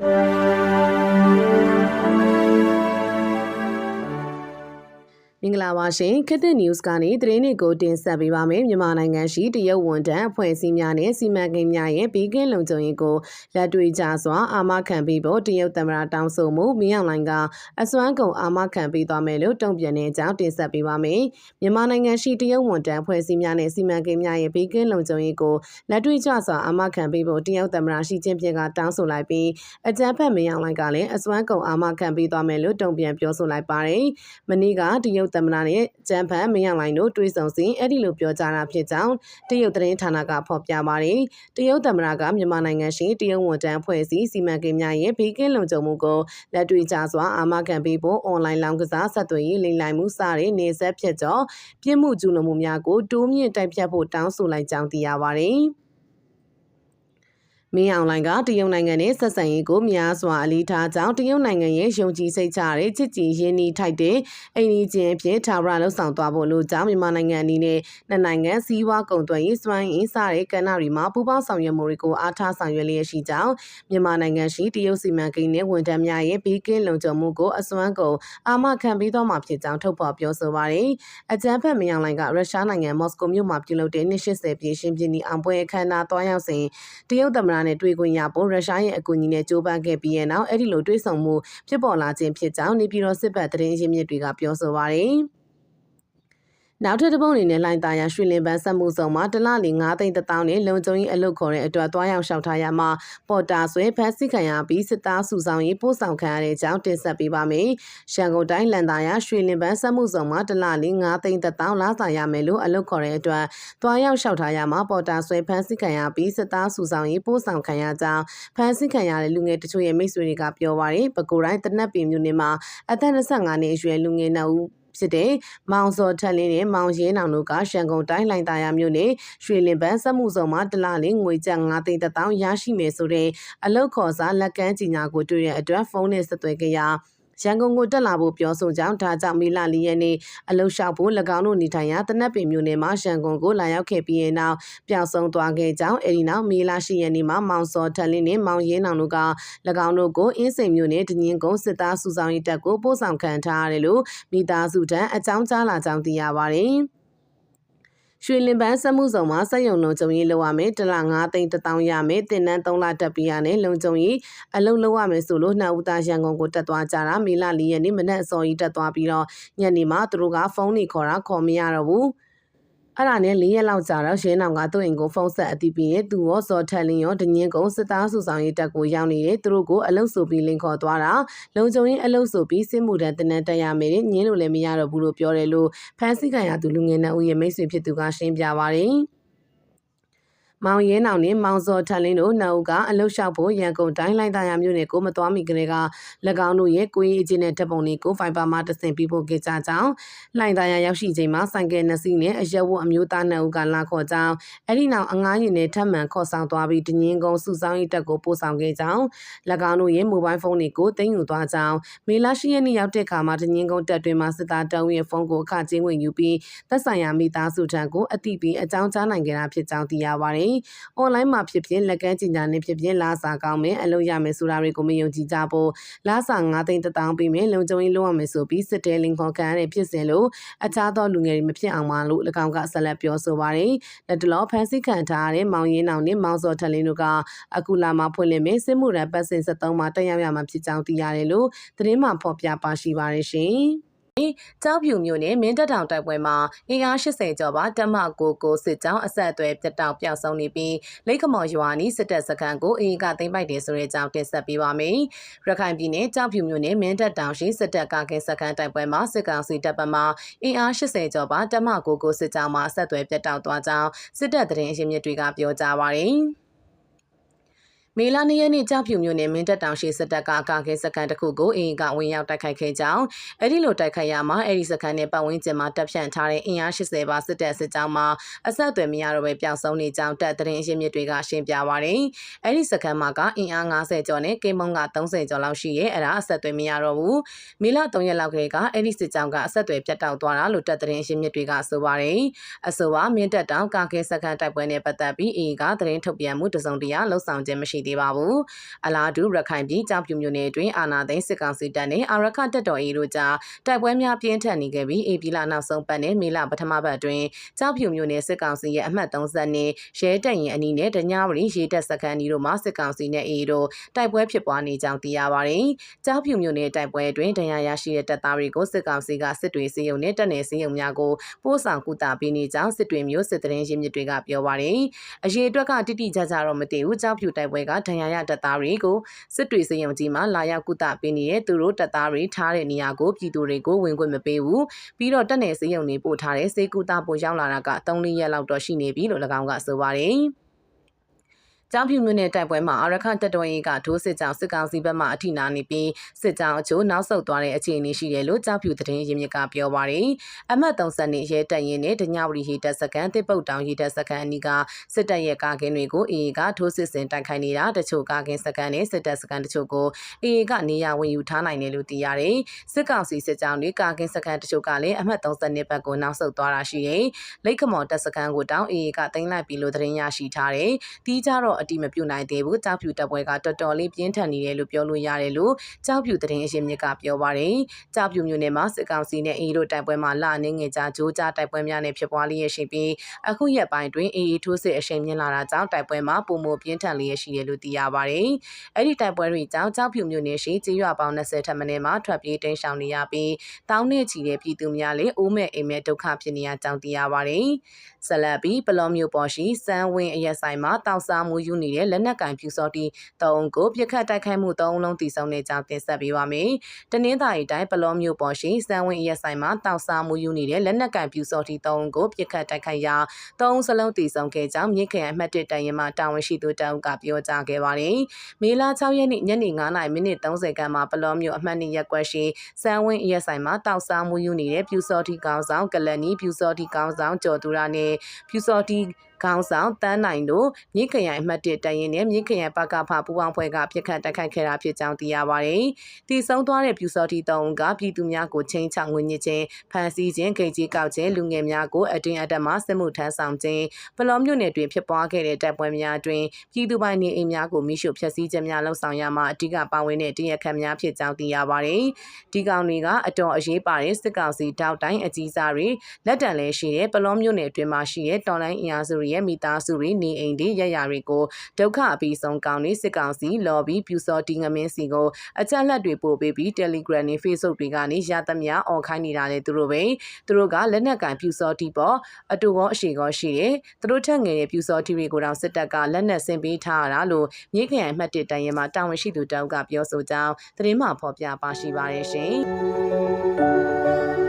you မင်္ဂလာပါရှင်ခေတ်သစ် news ကနေသတင်းတွေကိုတင်ဆက်ပေးပါမယ်မြန်မာနိုင်ငံရှိတရုတ်ဝန်ထမ်းအဖွဲ့အစည်းများနဲ့စီမံကိန်းများရဲ့ဘေးကင်းလုံခြုံရေးကိုလက်တွေ့ကြစွာအာမခံပေးဖို့တရုတ်သမ္မတတောင်းဆိုမှုမင်းအောင်လှိုင်ကအစွမ်းကုန်အာမခံပေးသွားမယ်လို့တုံ့ပြန်တဲ့အကြောင်းတင်ဆက်ပေးပါမယ်မြန်မာနိုင်ငံရှိတရုတ်ဝန်ထမ်းအဖွဲ့အစည်းများနဲ့စီမံကိန်းများရဲ့ဘေးကင်းလုံခြုံရေးကိုလက်တွေ့ကြစွာအာမခံပေးဖို့တရုတ်သမ္မတရှီကျင်းပင်ကတောင်းဆိုလိုက်ပြီးအကြမ်းဖက်မင်းအောင်လှိုင်ကလည်းအစွမ်းကုန်အာမခံပေးသွားမယ်လို့တုံ့ပြန်ပြောဆိုလိုက်ပါတယ်မနေ့ကတရုတ်သမ္မတနဲ့ကျန်းဖန်မင်းအောင်လိုင်တို့တွေ့ဆုံစဉ်အဲ့ဒီလိုပြောကြားတာဖြစ်ကြောင်းတရုတ်သတင်းဌာနကဖော်ပြပါတယ်။တရုတ်သမ္မတကမြန်မာနိုင်ငံရှိတရုတ်ဝန်ထမ်းဖွဲ့စည်းစီမံကိန်းများရဲ့ဘေးကင်းလုံခြုံမှုကိုလက်တွေ့ကျစွာအာမခံပေးဖို့အွန်လိုင်းလောင်းကစားဆက်သွယ်ရေးလိမ်လည်မှုစတဲ့နေဆက်ဖြစ်ကြောပြစ်မှုကျူးလွန်မှုများကိုတိုးမြင့်တိုက်ဖြတ်ဖို့တောင်းဆိုလိုက်ကြောင်းသိရပါတယ်။ မင်းအောင်လိုင်ကတရုတ်နိုင်ငံနဲ့ဆက်ဆံရေးကိုများစွာအလေးထားကြောင်းတရုတ်နိုင်ငံရဲ့ယုံကြည်စိတ်ချတဲ့ချစ်ကြည်ရင်းနှီးထိုက်တဲ့အိမ်နီးချင်းဖြင့်ထာဝရလှုပ်ဆောင်သွားဖို့လိုကြောင်းမြန်မာနိုင်ငံအနေနဲ့နှစ်နိုင်ငံစီးပွားကုန်သွယ်ရေးစွမ်းအင်စတဲ့ကဏ္ဍတွေမှာပူးပေါင်းဆောင်ရွက်မှုတွေကိုအားထားဆောင်ရွက်လျက်ရှိကြောင်းမြန်မာနိုင်ငံရှိတရုတ်စီမံကိန်းနဲ့ဝန်ထမ်းများရဲ့ဘေးကင်းလုံခြုံမှုကိုအစွမ်းကုန်အာမခံပေးသွားမှာဖြစ်ကြောင်းထုတ်ဖော်ပြောဆိုပါတယ်။အကြံဖက်မင်းအောင်လိုင်ကရုရှားနိုင်ငံမော်စကိုမြို့မှာပြုလုပ်တဲ့နှစ်80ပြည့်ရှင်ပြည့်နီအောင်ပွဲအခမ်းအနားတွားရောက်စဉ်တရုတ်သမ္မတနဲ့တွေ့ခွင့်ရဖို့ရုရှားရဲ့အကူအညီနဲ့ကြိုးပမ်းခဲ့ပြီးတဲ့နောက်အဲ့ဒီလိုတွေးဆောင်မှုဖြစ်ပေါ်လာခြင်းဖြစ်ကြောင်းနေပြည်တော်စစ်ဘက်သတင်းရင်းမြစ်တွေကပြောဆိုပါတယ်။ နောက်ထပ်တစ်ပုတ်အနေနဲ့လိုင်တာယာရွှေလင်ပန်းဆက်မှုဆောင်မှာတလလီ9သိန်းတောင်းနဲ့လုံခြုံရေးအလုပ်ခေါ်တဲ့အတွက်သွားရောက်လျှောက်ထားရမှာပေါ်တာဆွဲဖက်စစ်ခံရပြီးစစ်သားစုဆောင်ရေးပို့ဆောင်ခံရတဲ့အကြောင်းတင်ဆက်ပေးပါမယ်။ရန်ကုန်တိုင်းလန်တာယာရွှေလင်ပန်းဆက်မှုဆောင်မှာတလလီ9သိန်းတောင်းလာစားရမယ်လို့အလုပ်ခေါ်တဲ့အတွက်သွားရောက်လျှောက်ထားရမှာပေါ်တာဆွဲဖက်စစ်ခံရပြီးစစ်သားစုဆောင်ရေးပို့ဆောင်ခံရကြောင်းဖက်စစ်ခံရတဲ့လူငယ်တချို့ရဲ့မိတ်ဆွေတွေကပြောပါရယ်။ပကိုတိုင်းတနက်ပင်မြို့နယ်မှာအသက်25နှစ်အရွယ်လူငယ်နှုတ် ဖြစ်တဲ့မောင်စောထက်လင်းနဲ့မောင်ရဲနောင်တို့ကရှန်ကုန်တိုင်းလိုင်တာယာမြို့နယ်ရွှေလင်ပန်းစက်မှုဆောင်မှာတလလေးငွေကျပ်9သိန်းတောင်ရရှိမယ်ဆိုတဲ့အလုတ်ခေါ်စာလက်ကမ်းကြီးညာကိုတွေ့တဲ့အတွက်ဖုန်းနဲ့ဆက်သွယ်ကြရ ရန်ကုန်ကိုတက်လာဖို့ပြောဆိုကြောင်းဒါကြောင့်မေလ၄ရက်နေ့အလုလျှောက်ဖို့၎င်းတို့နေထိုင်ရာတနက်ပင်မြို့နယ်မှာရန်ကုန်ကိုလာရောက်ခဲ့ပြီးတဲ့နောက်ပျောက်ဆုံးသွားခဲ့ကြောင်းအဲဒီနောက်မေလ၈ရက်နေ့မှာမောင်စောထက်လင်းနဲ့မောင်ရင်းနောင်တို့က၎င်းတို့ကိုအင်းစိန်မြို့နယ်တငင်းကုန်းစစ်သားစုဆောင်ရေးတပ်ကိုပို့ဆောင်ခံထားရတယ်လို့မိသားစုထံအကြောင်းကြားလာကြောင်းသိရပါတယ်။ ရွှေလင်ပန်းစက်မှုဆောင်မှာစက်ရုံလုံခြုံရေးလုပ်ရမယ်တလ9သိန်း1000ရမယ်တင်နန်း3လတက်ပြီးရနဲ့လုံခြုံရေးအလုပ်လုပ်ရမယ်ဆိုလို့နှစ်ဦးသားရန်ကုန်ကိုတက်သွားကြတာမေလ4ရက်နေ့မနက်အစောကြီးတက်သွားပြီးတော့ညနေမှာသူတို့ကဖုန်းနေခေါ်တာခေါ်မရတော့ဘူး အဲ့ဒါနဲ့၄ရက်လောက်ကြာတော့ရှင်းအောင်ကသူ့အိမ်ကိုဖုန်းဆက်အတိပြီးရဲ့သူရောစော်ထက်လင်းရောဒညင်းကုန်းစစ်သားစုဆောင်ရေးတပ်ကိုရောက်နေတယ်သူတို့ကိုအလုတ်ဆိုပြီးလင်ခေါ်သွားတာလုံခြုံရေးအလုတ်ဆိုပြီးစစ်မှုထမ်းတနန်းတက်ရမယ်ညင်းလို့လည်းမရတော့ဘူးလို့ပြောတယ်လို့ဖန်စီကန်ရသူလူငယ်နှုတ်ဦးရဲ့မိတ်ဆွေဖြစ်သူကရှင်းပြပါတယ် မောင်ရဲနောင်နဲ့မောင်စောထက်လင်းတို့နှစ်ဦးကအလုတ်လျှောက်ဖို့ရန်ကုန်တိုင်းလိုက်သားရမြို့နယ်ကိုမသွားမီကလေးက၎င်းတို့ရဲ့ကိုရေးအချင်းနဲ့တပ်ပုံတွေကိုဖိုင်ဘာမှာတဆင်ပြီးဖို့ကြကြကြောင်းလိုင်သားရရောက်ရှိချိန်မှာဆိုင်ကယ်နှစ်စီးနဲ့အရက်ဝတ်အမျိုးသားနှစ်ဦးကလာခေါ်ကြောင်းအဲ့ဒီနောက်အငားရင်နဲ့ထပ်မံခေါ်ဆောင်သွားပြီးတငင်းကုန်းစုဆောင်ရေးတပ်ကိုပို့ဆောင်ခဲ့ကြောင်း၎င်းတို့ရဲ့မိုဘိုင်းဖုန်းတွေကိုသိမ်းယူသွားကြောင်းမေလ10ရက်နေ့ရောက်တဲ့အခါမှာတငင်းကုန်းတပ်တွင်မှစစ်သားတအုပ်ရဲ့ဖုန်းကိုအခကျင်းဝင်ယူပြီးသက်ဆိုင်ရာမိသားစုထံကိုအတိပေးအကြောင်းကြားနိုင်ခဲ့တာဖြစ်ကြောင်းသိရပါတယ်။ online မှာဖြစ်ဖြစ်လက်ကမ်းကြီးညာနဲ့ဖြစ်ဖြစ်လာစာကောင်းမယ်အလုပ်ရမယ်ဆိုတာတွေကိုမယုံကြည်ကြဖို့လာစာ9သိန်းတောင်းပေးမယ်လုံခြုံရေးလုပ်ရမယ်ဆိုပြီးစစ်တဲလင်ခေါ်ခံရတဲ့ဖြစ်စဉ်လို့အခြားသောလူငယ်တွေမဖြစ်အောင်မလို့၎င်းကဆက်လက်ပြောဆိုပါတယ်။လက်တလောဖန်ဆီးခံထားရတဲ့မောင်ရင်းအောင်နဲ့မောင်စောထလင်းတို့ကအခုလာမှဖွင့်လှစ်မယ်စစ်မှုရန်ပတ်စဉ်73မှာတက်ရောက်ရမှာဖြစ်ကြောင်းသိရတယ်လို့သတင်းမှဖော်ပြပါရှိပါတယ်ရှင်။ ကြောက်ဖြူမျိုးနဲ့မင်းတပ်တောင်တိုက်ပွဲမှာအင်အား80ကျော်ပါတမကိုကိုစစ်ကြောင်းအဆက်အသွယ်ပြတ်တောက်ပျောက်ဆုံးနေပြီးလိတ်ကမော်ရွာနီးစစ်တပ်စခန်းကိုအင်ကသိမ်းပိုက်တယ်ဆိုတဲ့အကြောင်းတင်ဆက်ပေးပါမယ်။ရခိုင်ပြည်နယ်ကြောက်ဖြူမျိုးနဲ့မင်းတပ်တောင်ရှိစစ်တပ်ကကင်းစခန်းတိုက်ပွဲမှာစစ်ကောင်စီတပ်ပမာအင်အား80ကျော်ပါတမကိုကိုစစ်ကြောင်းမှာအဆက်အသွယ်ပြတ်တောက်သွားကြောင်းစစ်တပ်တရင်အရင်းမြစ်တွေကပြောကြားပါရယ်။ မေလ၂ရက်နေ့ကြောက်ဖြူမြို့နယ်မင်းတပ်တောင်ရှိစစ်တပ်ကကာကဲစခန်းတစ်ခုကိုအင်ကဝင်ရောက်တိုက်ခိုက်ခဲ့ကြောင်းအဲ့ဒီလိုတိုက်ခိုက်ရမှာအဲ့ဒီစခန်းနဲ့ပတ်ဝန်းကျင်မှာတပ်ဖြန့်ထားတဲ့အင်အား80ပါစစ်တပ်စစ်ကြောင်းမှာအဆက်အသွယ်မရတော့ပဲပျောက်ဆုံးနေကြောင်းတပ်တရင်အရင်းမြစ်တွေကရှင်းပြပါရယ်အဲ့ဒီစခန်းမှာကအင်အား90ကျော်နဲ့ကိမုံက30ကျော်လောက်ရှိရဲ့အဲ့ဒါအဆက်အသွယ်မရတော့ဘူးမေလ3ရက်လောက်ကလေးကအဲ့ဒီစစ်ကြောင်းကအဆက်အသွယ်ပြတ်တောက်သွားတာလို့တပ်တရင်အရင်းမြစ်တွေကဆိုပါရယ်အဆိုပါမင်းတပ်တောင်ကာကဲစခန်းတိုက်ပွဲနဲ့ပတ်သက်ပြီးအင်ကတရင်ထုတ်ပြန်မှုတစုံတရာလှုပ်ဆောင်ခြင်းမရှိသေးပါဘူးအလားတူရခိုင်ပြည်ကြောက်ဖြူမြို့နယ်တွင်အာဏာသိမ်းစစ်ကောင်စီတပ်နဲ့အာရခတပ်တော်အေတို့ကြားတိုက်ပွဲများပြင်းထန်နေခဲ့ပြီးအေပီလာနောက်ဆုံးပတ်နဲ့မေလပထမပတ်အတွင်းကြောက်ဖြူမြို့နယ်စစ်ကောင်စီရဲ့အမှတ်30နဲ့ရဲတပ်ရင်အနီးနဲ့တညဝရီရေတပ်စခန်းဒီတို့မှာစစ်ကောင်စီနဲ့အေတို့တိုက်ပွဲဖြစ်ပွားနေကြောင်းသိရပါတယ်။ကြောက်ဖြူမြို့နယ်တိုက်ပွဲအတွင်းဒဏ်ရာရရှိတဲ့တပ်သားတွေကိုစစ်ကောင်စီကစစ်တွေစီယုံနဲ့တပ်နယ်စီယုံများကိုပို့ဆောင်ကူတာပေးနေကြောင်းစစ်တွေမျိုးစစ်တရင်ရင်းမြစ်တွေကပြောပါတယ်။အရေးအတွက်ကတိတိကျကျတော့မသိဘူးကြောက်ဖြူတိုက်ပွဲကဒဏ်ရာရတပ်သားတွေကိုစစ်တွေစီယုံကြီးမှာလာရောက်ကူတာပေးနေတဲ့သူတို့တပ်သားတွေထားတဲ့နေရာကိုပြည်သူတွေကိုဝင်ခွင့်မပေးဘူး။ပြီးတော့တပ်နယ်စီယုံတွေပို့ထားတဲ့စေကူတာပို့ရောက်လာတာက3-4ရက်လောက်တော့ရှိနေပြီလို့၎င်းကဆိုပါတယ်။ ကြောင်ဖြူမြို့နယ်တိုက်ပွဲမှာအာရခတပ်တော်ရေးကဒိုးစစ်ကြောင်စစ်ကောင်စီဘက်မှအထိနာနေပြီးစစ်ကြောင်အချို့နောက်ဆုတ်သွားတဲ့အခြေအနေရှိတယ်လို့ကြောင်ဖြူသတင်းရင်းမြစ်ကပြောပါရယ်အမှတ်30နှစ်ရဲတပ်ရင်နဲ့ဒညဝရီရေတပ်စကန်တစ်ပုတ်တောင်ရေတပ်စကန်အနီးကစစ်တပ်ရဲ့ကာကင်းတွေကိုအေအေကထိုးစစ်ဆင်တိုက်ခိုက်နေတာတချို့ကာကင်းစကန်နဲ့စစ်တပ်စကန်တချို့ကိုအေအေကနေရာဝင်ယူထားနိုင်တယ်လို့သိရတယ်စစ်ကောင်စီစစ်ကြောင်တွေကာကင်းစကန်တချို့ကလည်းအမှတ်30နှစ်ဘက်ကိုနောက်ဆုတ်သွားတာရှိတယ်လိတ်ခမော်တပ်စကန်ကိုတောင်းအေအေကတင်လိုက်ပြီလို့သတင်းရရှိထားတယ်တီးကြတော့အတိမပြုနိုင်သေးဘူးကြောက်ဖြူတပ်ပွဲကတော်တော်လေးပြင်းထန်နေတယ်လို့ပြောလို့ရတယ်လို့ကြောက်ဖြူသတင်းအရှင်မြစ်ကပြောပါတယ်ကြောက်ဖြူမြို့နယ်မှာစစ်ကောင်စီနဲ့အေးတို့တိုက်ပွဲမှာလာနေငယ်ကြဂျိုးကြတိုက်ပွဲများနဲ့ဖြစ်ပွားလျက်ရှိပြီးအခုရက်ပိုင်းတွင်အေးအေးထိုးစစ်အရှိန်မြင့်လာတာကြောင့်တိုက်ပွဲမှာပုံမပြင်းထန်လျက်ရှိတယ်လို့သိရပါတယ်အဲ့ဒီတိုက်ပွဲတွေကြောင့်ကြောက်ဖြူမြို့နယ်ရှိကျေးရွာပေါင်း20ထပ်မင်းမှာထွက်ပြေးတိမ်းရှောင်နေရပြီးတောင်းနဲ့ချီတဲ့ပြည်သူများလည်းအိုးမဲ့အိမ်မဲ့ဒုက္ခဖြစ်နေရကြောင်းသိရပါတယ်ဆက်လက်ပြီးပလောမျိုးပေါ်ရှိစမ်းဝင်းအရက်ဆိုင်မှာတောက်စားမှုယူနေတဲ့လက်နက်ကင်ဖြူစော်တီ၃ကိုပြစ်ခတ်တိုက်ခိုက်မှု၃လုံးတည်ဆုံနေကြောင်းတင်ဆက်ပေးပါမယ်။တနင်္သာရီတိုင်းပလောမျိုးပေါ်ရှိစမ်းဝင်းအရက်ဆိုင်မှာတောက်စားမှုယူနေတဲ့လက်နက်ကင်ဖြူစော်တီ၃ကိုပြစ်ခတ်တိုက်ခိုက်ရာ၃စလုံးတည်ဆုံခဲ့ကြောင်းမြင့်ခရိုင်အမှတ်၁တန်ရင်မှတာဝန်ရှိသူတအုပ်ကပြောကြားခဲ့ပါတယ်။မေလ6ရက်နေ့ညနေ9:30မိနစ်30ခန်းမှာပလောမျိုးအမှတ်၂ရက်ကွက်ရှိစမ်းဝင်းအရက်ဆိုင်မှာတောက်စားမှုယူနေတဲ့ဖြူစော်တီကောင်းဆောင်ကလန်နီဖြူစော်တီကောင်းဆောင်ကျော်သူရနဲ့ဖြူစော်တီ ခေါင်းဆောင်တန်းနိုင်တို့မြစ်ခရိုင်အမှတ်1တရင်နဲ့မြစ်ခရိုင်ပကဖပူပေါင်းဖွဲ့ကပြစ်ခတ်တိုက်ခိုက်ခဲ့တာဖြစ်ကြောင်းသိရပါတယ်။တည်ဆုံသွားတဲ့ပြူစော်တီတုံးကပြည်သူများကိုချင်းချောင်ငွေညစ်ခြင်းဖန်ဆီးခြင်းဂိတ်ကြီးကောက်ခြင်းလူငယ်များကိုအတင်းအဓမ္မစစ်မှုထမ်းဆောင်ခြင်းပလောမြို့နယ်တွင်ဖြစ်ပွားခဲ့တဲ့တပ်ပွဲများတွင်ပြည်သူပိုင်နေအိမ်များကိုမိရှုဖျက်ဆီးခြင်းများလှုံ့ဆော်ရမှအဓိကပါဝင်တဲ့တရားခံများဖြစ်ကြောင်းသိရပါတယ်။ဒီကောင်တွေကအတော်အရေးပါတဲ့စစ်ကောင်စီတောက်တိုင်းအကြီးစားတွေလက်တံလဲရှိတဲ့ပလောမြို့နယ်တွင်မှရှိတဲ့တော်လိုင်းအင်အားစုတွေရဲ့မိသားစုတွေနေအိမ်တွေရရတွေကိုဒုက္ခအပြီးဆုံးကောင်းနေစစ်ကောင်စီ lobby ပြူစော်တီငမင်းစီကိုအကြက်လက်တွေပို့ပေးပြီး Telegram နဲ့ Facebook တွေကနေရသမျှអော်ခိုင်းနေတာလေသူတို့ပဲသူတို့ကလက်နက်ကင်ပြူစော်တီပေါ်အတူကောအရှိကောရှိတယ်သူတို့ထက်ငယ်တဲ့ပြူစော်တီတွေကိုတော့စစ်တပ်ကလက်နက်ဆင်ပေးထားရတာလို့မြေခရိုင်အမှတ်1တိုင်ရင်မှာတာဝန်ရှိသူတောက်ကပြောဆိုကြောင်းသတင်းမှဖော်ပြပါရှိပါတယ်ရှင်